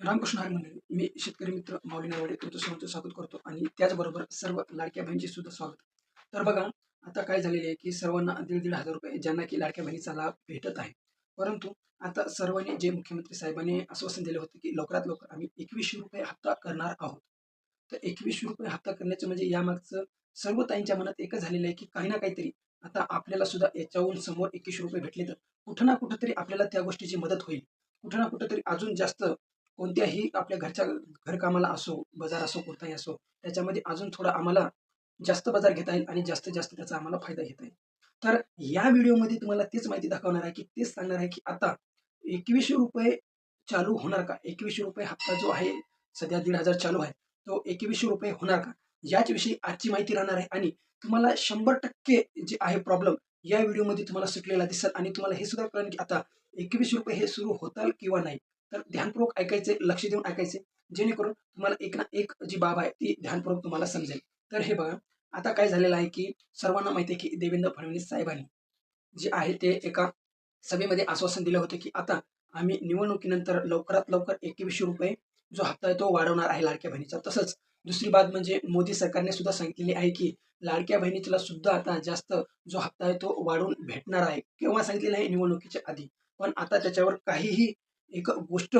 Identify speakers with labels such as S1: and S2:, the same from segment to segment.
S1: रामकृष्ण हरी मंदिर मी शेतकरी मित्र माऊली नावाडे तुमचं सर्वांचं स्वागत करतो आणि त्याचबरोबर सर्व लाडक्या बहिणीचे सुद्धा स्वागत. तर बघा आता काय झालेले आहे की सर्वांना दीड दीड हजार रुपये ज्यांना की लाडक्या बहिणीचा लाभ भेटत आहे. परंतु आता सर्वांनी जे मुख्यमंत्री साहेबांनी आश्वासन दिले होते की लवकरात लवकर आम्ही एकवीसशे रुपये हप्ता करणार आहोत. तर एकवीसशे रुपये हप्ता करण्याचं म्हणजे यामागचं सर्व ताईंच्या मनात एकच झालेलं आहे की काही ना काहीतरी आता आपल्याला सुद्धा याच्याहून समोर एकवीसशे रुपये भेटले तर कुठं ना कुठंतरी आपल्याला त्या गोष्टीची मदत होईल. कुठं ना कुठंतरी अजून जास्त कोणत्याही आपल्या घरच्या घरकामाला असो बाजार असो कोणताही असो त्याच्यामध्ये अजून थोडा आम्हाला जास्त बाजार घेता येईल आणि जास्तीत जास्त त्याचा आम्हाला फायदा घेता येईल. तर या व्हिडिओमध्ये तुम्हाला तीच माहिती दाखवणार आहे की तेच सांगणार आहे की आता एकवीसशे रुपये चालू होणार का? एकवीसशे रुपये हप्ता जो आहे सध्या दीड हजार चालू आहे तो एकवीसशे रुपये होणार का? याच विषयी आजची माहिती राहणार आहे आणि तुम्हाला शंभर टक्के जे आहे प्रॉब्लेम या व्हिडिओमध्ये तुम्हाला सुटलेला दिसत आणि तुम्हाला हे सुद्धा कळेल की आता एकवीसशे रुपये हे सुरू होताल किंवा नाही. तर ध्यानपूर्वक ऐकायचे लक्ष देऊन ऐकायचे. जेणेकरून तुम्हाला एक ना एक जी बाब आहे ती ध्यानपूर्वक तुम्हाला समजेल. तर हे बघा आता काय झालेलं आहे की सर्वांना माहिती आहे की देवेंद्र फडणवीस साहेबांनी जे आहे ते एका सभेमध्ये आश्वासन दिलं होतं की आता आम्ही निवडणुकीनंतर लवकरात लवकर एकवीसशे रुपये जो हप्ता आहे तो वाढवणार आहे लाडक्या बहिणीचा. तसंच दुसरी बात म्हणजे मोदी सरकारने सुद्धा सांगितलेली आहे की लाडक्या बहिणीला सुद्धा आता जास्त जो हप्ता आहे तो वाढून भेटणार आहे. केव्हा सांगितलेला आहे? निवडणुकीच्या आधी. पण आता त्याच्यावर काहीही एक गोष्ट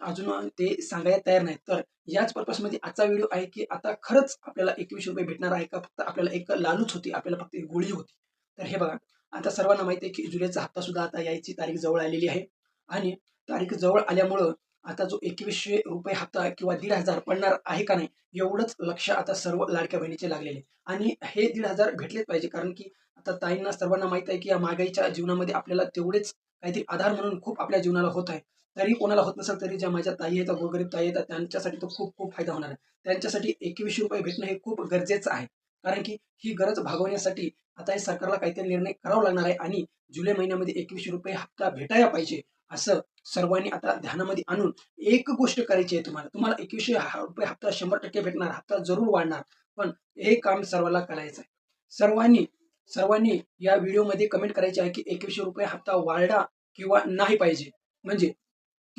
S1: अजून ते सांगायला तयार नाही तर याच पर्पजमध्ये आजचा व्हिडिओ आहे की आता खरंच आपल्याला एकवीसशे रुपये भेटणार आहे का? फक्त आपल्याला एक लालूच होती आपल्याला फक्त एक गोळी होती. तर हे बघा आता सर्वांना माहिती आहे की जुलैचा हप्ता सुद्धा आता यायची तारीख जवळ आलेली आहे. आणि तारीख जवळ आल्यामुळं आता जो एकवीसशे रुपये हप्ता किंवा दीड हजार पडणार आहे का नाही एवढंच लक्ष आता सर्व लाडक्या बहिणीचे लागलेले आणि हे दीड हजार भेटलेच पाहिजे कारण की आता ताईंना सर्वांना माहीत आहे की या महागाईच्या जीवनामध्ये आपल्याला तेवढेच काहीतरी आधार म्हणून खूप आपल्या जीवनाला होत आहे. तरी कोणाला होत नसेल तरी ज्या माझ्या ताई आहेत गोरगरीब ताई येतात त्यांच्यासाठी तो खूप खूप फायदा होणार आहे. त्यांच्यासाठी एकवीसशे रुपये भेटणं हे खूप गरजेचं आहे. कारण की ही गरज भागवण्यासाठी आता हे सरकारला काहीतरी निर्णय करावा लागणार आहे आणि जुलै महिन्यामध्ये एकवीसशे रुपये हप्ता भेटायला पाहिजे असं सर्वांनी आता ध्यानामध्ये आणून एक गोष्ट करायची आहे तुम्हाला. तुम्हाला एकवीसशे रुपये हप्ता शंभर टक्के भेटणार हप्ता जरूर वाढणार पण हे काम सर्वांना करायचं आहे. सर्वांनी सर्वांनी या व्हिडिओमध्ये कमेंट करायचे आहे की एकवीसशे रुपये हप्ता वाढला किंवा नाही पाहिजे. म्हणजे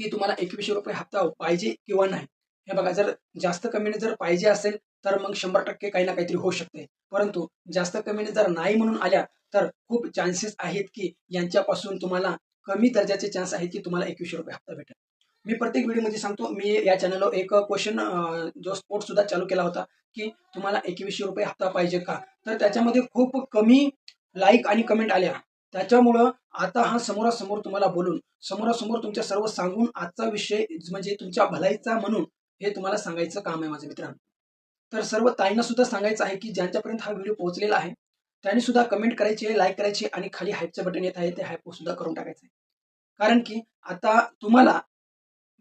S1: की तुम्हाला एकवीसशे रुपये हप्ता पाहिजे किंवा नाही. हे बघा जर जास्त कमीने जर पाहिजे असेल तर मग शंभर टक्के काही ना काहीतरी होऊ शकते. परंतु जास्त कमीने जर नाही म्हणून आल्या तर खूप चान्सेस आहेत की यांच्यापासून तुम्हाला कमी दर्जाचे चान्स आहेत की तुम्हाला एकवीसशे रुपये हप्ता भेटेल. मी प्रत्येक व्हिडिओमध्ये सांगतो मी या चॅनलवर एक क्वेश्चन जो स्पोर्ट सुद्धा चालू केला होता की तुम्हाला एकवीसशे रुपये हप्ता पाहिजे का? तर त्याच्यामध्ये खूप कमी लाईक आणि कमेंट आल्या. त्याच्यामुळं आता हा समोरासमोर तुम्हाला बोलून समोरासमोर तुमच्या सर्व सांगून आजचा विषय म्हणजे तुमच्या भलाईचा म्हणून हे तुम्हाला सांगायचं काम आहे माझ्या मित्रांनो. तर सर्व ताईंना सुद्धा सांगायचं आहे की ज्यांच्यापर्यंत हा व्हिडिओ पोहोचलेला आहे त्यांनी सुद्धा कमेंट करायची लाईक करायची आणि खाली हाईपचं बटन येत आहे ते हायप सुद्धा करून टाकायचं आहे. कारण की आता तुम्हाला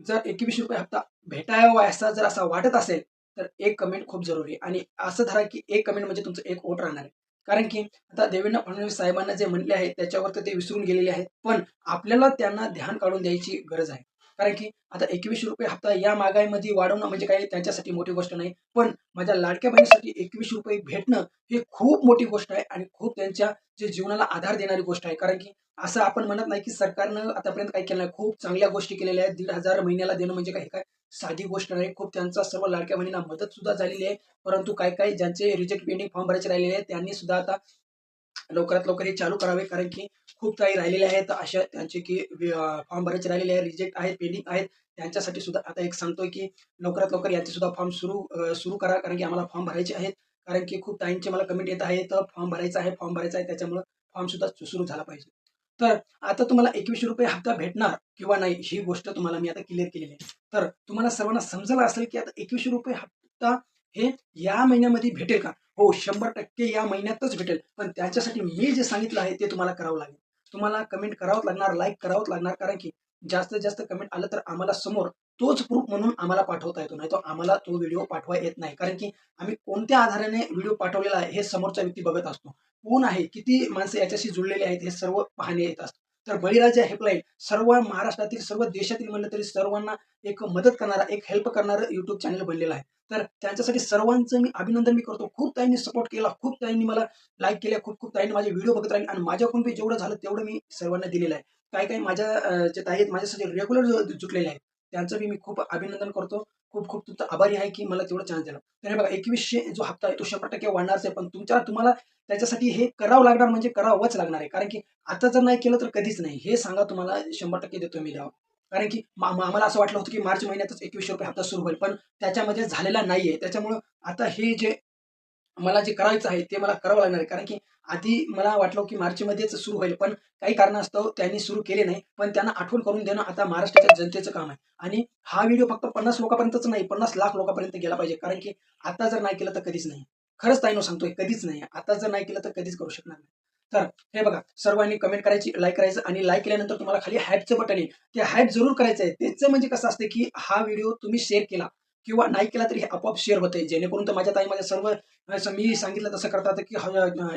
S1: जर एकवीसशे रुपये हप्ता भेटावा असा जर असा वाटत असेल तर एक कमेंट खूप जरुरी आहे. आणि असं धरा की एक कमेंट म्हणजे तुमचं एक वोट राहणार आहे. कारण की आता देवेंद्र फडणवीस साहेबांना जे म्हटले आहे त्याच्यावर तर ते विसरून गेलेले आहेत. पण आपल्याला त्यांना ध्यान काढून द्यायची गरज आहे. कारण की आता एकवीसशे रुपये हप्ता या महागाईमध्ये वाढवणं म्हणजे काही त्यांच्यासाठी मोठी गोष्ट नाही. पण माझ्या लाडक्या बहिणीसाठी एकवीसशे रुपये भेटणं हे खूप मोठी गोष्ट आहे आणि खूप त्यांच्या जे जीवनाला आधार देणारी गोष्ट आहे. कारण की असं आपण म्हणत नाही की सरकारनं आतापर्यंत काही केलं नाही. खूप चांगल्या गोष्टी केलेल्या आहेत. दीड हजार महिन्याला देणं म्हणजे काही काय साधी गोष्ट नाही. खूप त्यांचा सर्व लाडक्या बहिणींना मदत सुद्धा झालेली आहे. परंतु काही काही ज्यांचे रिजेक्ट पेंडिंग फॉर्म भरायचे राहिलेले आहेत त्यांनी सुद्धा आता लवकरात लवकर हे चालू करावे कारण की खूप काही राहिलेले आहेत. अशा त्यांचे की फॉर्म भरायचे राहिलेले आहेत रिजेक्ट आहेत पेंडिंग आहेत. त्यांच्यासाठी सुद्धा आता एक सांगतोय की लवकरात लवकर याचे सुद्धा फॉर्म सुरू सुरू करा कारण की आम्हाला फॉर्म भरायचे आहेत. कारण की खूप ताईंचे मला कमेंट येत आहे तर फॉर्म भरायचा आहे फॉर्म भरायचा आहे त्याच्यामुळे फॉर्म सुद्धा सुरू झाला पाहिजे. तर आता तुम्हाला एकवीसशे रुपये हप्ता भेटणार किंवा नाही ही गोष्ट तुम्हाला मी आता क्लिअर केलेली आहे. तर तुम्हाला सर्वांना समजलं असेल की आता एकवीसशे रुपये हप्ता हे या महिन्यामध्ये भेटेल का? हो शंभर टक्के या महिन्यातच भेटेल. पण त्याच्यासाठी मी जे सांगितलं आहे ते तुम्हाला करावं लागेल. तुम्हाला कमेंट करावंच लागणार लाईक करावंच लागणार. कारण की जास्तीत जास्त कमेंट आलं तर आम्हाला समोर तोच प्रूफ म्हणून आम्हाला पाठवता येतो. नाही तो आम्हाला तो व्हिडिओ पाठवा येत नाही. कारण की आम्ही कोणत्या आधाराने व्हिडिओ पाठवलेला आहे हे समोरचा व्यक्ती बघत असतो. कोण आहे? किती माणसं याच्याशी जुळलेली आहेत हे सर्व पाहणे येत असतं तर बळीराजा हेल्पलाईन सर्व महाराष्ट्रातील सर्व देशातील म्हणलं तरी सर्वांना एक मदत करणारा एक हेल्प करणारं युट्यूब चॅनल बनलेलं आहे. तर त्यांच्यासाठी सर्वांचं मी अभिनंदन मी करतो. खूप ताईंनी सपोर्ट केला खूप ताईंनी मला लाईक केल्या खूप खूप ताईंनी माझे व्हिडिओ बघत राहील आणि माझ्याकडून बी जेवढं झालं तेवढं मी सर्वांना दिलेलं आहे. काही काही माझ्या जे ताई आहेत माझ्यासाठी रेग्युलर जुटलेले आहेत. त्यांचं बी मी खूप अभिनंदन करतो. खूप खूप तुमचा आभारी आहे की मला तेवढं चान्स दिला. तर हे बघा एकवीसशे जो हप्ता आहे तो शंभर टक्के वाढणारच आहे. पण तुमच्या तुम्हाला त्याच्यासाठी हे करावं लागणार म्हणजे करावंच लागणार आहे. कारण की आता जर नाही केलं तर कधीच नाही. हे सांगा तुम्हाला शंभर टक्के देतो मी द्यावं. कारण की मा- आम्हाला असं वाटलं होतं की मार्च महिन्यातच एकवीसशे रुपये हप्ता सुरू होईल. पण त्याच्यामध्ये झालेला नाहीये. त्याच्यामुळं आता हे जे मला जे करायचं आहे ते मला करावं लागणार आहे. कारण की आधी मला वाटलं की मार्चमध्येच सुरू होईल पण काही कारणास्तव त्यांनी सुरू केले नाही. पण त्यांना आठवण करून देणं आता महाराष्ट्राच्या जनतेचं काम आहे. आणि हा व्हिडिओ फक्त पन्नास लोकांपर्यंतच नाही पन्नास लाख लोकांपर्यंत गेला पाहिजे. कारण की आता जर नाही केलं तर कधीच नाही. खरंच ताईनो सांगतोय कधीच नाही. आता जर नाही केलं तर कधीच करू शकणार नाही. तर हे बघा सर्वांनी कमेंट करायची लाईक करायचं आणि लाईक केल्यानंतर तुम्हाला खाली हॅपचं बटन येईल. ते हॅप जरूर करायचं आहे. त्याचं म्हणजे कसं असतं की हा व्हिडिओ तुम्ही शेअर केला. किंवा नाही केला तरी हे आपोआप शेअर होते. जेणेकरून तर माझ्या ताई माझ्या सर्व मी सांगितलं तसं करतात की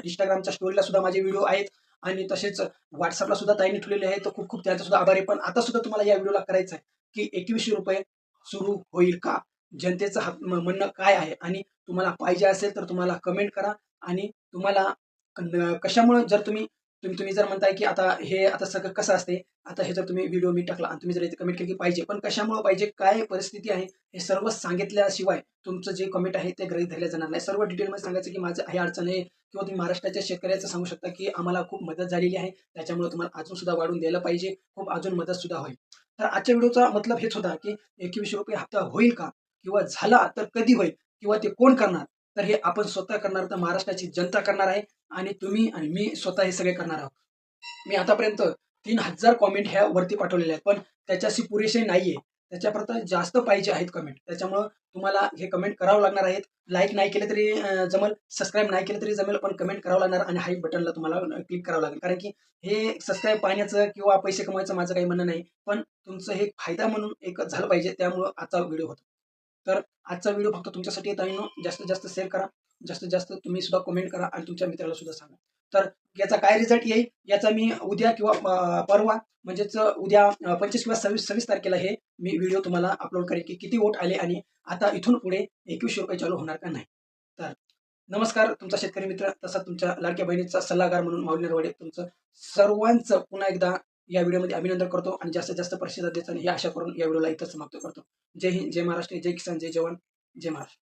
S1: इंस्टाग्रामच्या स्टोरीला सुद्धा माझे व्हिडिओ आहेत. आणि तसेच व्हॉट्सअपला सुद्धा ताईने ठेवलेले आहेत. तर खूप खूप त्यांचा सुद्धा आभार आहे. पण आता सुद्धा तुम्हाला या व्हिडिओला करायचं आहे की एकवीसशे रुपये सुरू होईल का? जनतेचं हा- म- म्हणणं काय आहे? आणि तुम्हाला पाहिजे असेल तर तुम्हाला कमेंट करा. आणि तुम्हाला कशामुळं कशामुळे जर तुम्ही तुम्ही तुम्ही जर म्हणताय की आता हे आता सगळं कसं असते? आता हे जर तुम्ही व्हिडिओ मी टाकला आणि तुम्ही जर इथे कमेंट केली की पाहिजे पण कशामुळे पाहिजे? काय परिस्थिती आहे? हे सर्व सांगितल्याशिवाय तुमचं जे कमेंट आहे ते गृहीत धरलं जाणार नाही. सर्व डिटेलमध्ये सांगायचं की माझं हे अडचण आहे किंवा तुम्ही महाराष्ट्राच्या शेतकऱ्याचं सांगू शकता की आम्हाला खूप मदत झालेली आहे. त्याच्यामुळे तुम्हाला अजून सुद्धा वाढून द्यायला पाहिजे. खूप अजून मदत सुद्धा होईल. तर आजच्या व्हिडिओचा मतलब हेच होता की एकवीसशे रुपये हप्ता होईल का? किंवा झाला तर कधी होईल? किंवा ते कोण करणार? तर हे आपण स्वतः करणार तर महाराष्ट्राची जनता करणार आहे आणि तुम्ही आणि मी स्वतः हे सगळे करणार आहोत. मी आतापर्यंत तीन हजार कॉमेंट ह्या वरती पाठवलेले आहेत पण त्याच्याशी पुरेसे नाहीये. त्याच्यापर्यंत जास्त पाहिजे आहेत कमेंट त्याच्यामुळं तुम्हाला हे कमेंट करावं लागणार आहेत. लाईक नाही केले तरी जमल. सबस्क्राईब नाही केलं तरी जमेल पण कमेंट करावं लागणार आणि हाईक बटनला तुम्हाला क्लिक करावं लागेल. कारण की हे सबस्क्राईब पाहण्याचं किंवा पैसे कमवायचं माझं काही म्हणणं नाही पण तुमचं हे फायदा म्हणून एक झालं पाहिजे त्यामुळं आजचा व्हिडिओ होता. तर आजचा व्हिडिओ फक्त तुमच्यासाठी येत आहे जास्तीत जास्त शेअर करा. जास्तीत जास्त तुम्ही सुद्धा कमेंट करा आणि तुमच्या मित्राला सुद्धा सांगा. तर याचा काय रिझल्ट येईल याचा मी उद्या किंवा परवा म्हणजेच उद्या पंचवीस किंवा सव्वीस सव्वीस तारखेला हे मी व्हिडिओ तुम्हाला अपलोड करेन की किती वोट आले आणि आता इथून पुढे एकवीसशे रुपये चालू होणार का नाही. तर नमस्कार तुमचा शेतकरी मित्र. तसा तुमच्या लाडक्या बहिणीचा सल्लागार म्हणून माऊली नरवाडे. तुमचं सर्वांचं पुन्हा एकदा या व्हिडिओमध्ये अभिनंदन करतो आणि जास्तीत जास्त प्रतिसाद देतो आणि ही आशा करून या व्हिडिओला इथंच समाप्त करतो. जय हिंद जय महाराष्ट्र जय किसान जय जवान जय महाराष्ट्र.